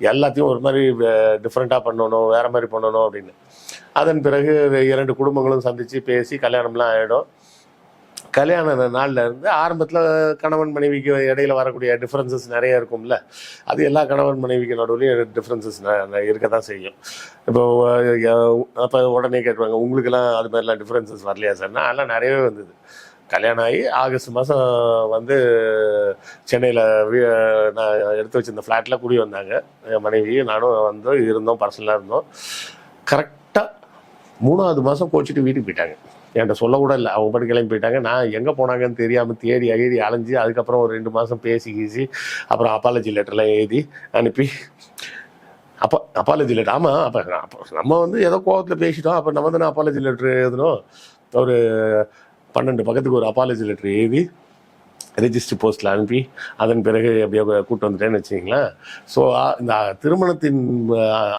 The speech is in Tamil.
எல்லாத்தையும் ஒரு மாதிரி டிஃப்ரெண்ட்டாக பண்ணணும் வேறு மாதிரி பண்ணணும் அப்படின்னு. அதன் பிறகு இரண்டு குடும்பங்களும் சந்தித்து பேசி கல்யாணம்லாம் ஆகிடும் கல்யாண நாளில் இருந்து ஆரம்பத்தில் கணவன் மனைவிக்கு இடையில வரக்கூடிய டிஃப்ரென்சஸ் நிறைய இருக்கும்ல. அது எல்லா கணவன் மனைவிக்கு நடுவுலையும் டிஃப்ரென்சஸ் இருக்க தான் செய்யும். இப்போ அப்போ உடனே கேட்டுவாங்க உங்களுக்கெல்லாம் அது மாதிரிலாம் டிஃப்ரென்சஸ் வரலையா? சார்னா அதெல்லாம் நிறையவே வந்தது. கல்யாணம் ஆகி ஆகஸ்ட் மாதம் வந்து சென்னையில் நான் எடுத்து வச்சிருந்த ஃப்ளாட்டில் குடி வந்தாங்க. என் மனைவி நானும் வந்தோம் இருந்தோம் பர்சனலாக இருந்தோம். கரெக்டாக மூணாவது மாதம் கோச்சிட்டு வீட்டுக்கு போயிட்டாங்க. என்கிட்ட சொல்லக்கூட இல்லை. அவங்க பாட்டு கிளம்பி போயிட்டாங்க. நான் எங்கே போனாங்கன்னு தெரியாமல் தேடி அகேடி அலைஞ்சு அதுக்கப்புறம் ஒரு ரெண்டு மாதம் பேசி கீசி அப்புறம் அப்பாலஜி லெட்டர்லாம் எழுதி அனுப்பி. அப்போ அப்பாலஜி லெட்டர் ஆமாம் அப்போ அப்போ நம்ம வந்து ஏதோ கோவத்தில் பேசிட்டோம். அப்போ நம்ம தானே அப்பாலஜி லெட்டர் எழுதணும்? ஒரு பன்னெண்டு பக்கத்துக்கு ஒரு அப்பாலஜி லெட்டர் எழுதி ரெஜிஸ்டர் போஸ்ட்டில் அனுப்பி அதன் பிறகு எப்படியோ கூப்பிட்டு வந்துட்டேன்னு வச்சிங்களேன் ஸோ இந்த திருமணத்தின்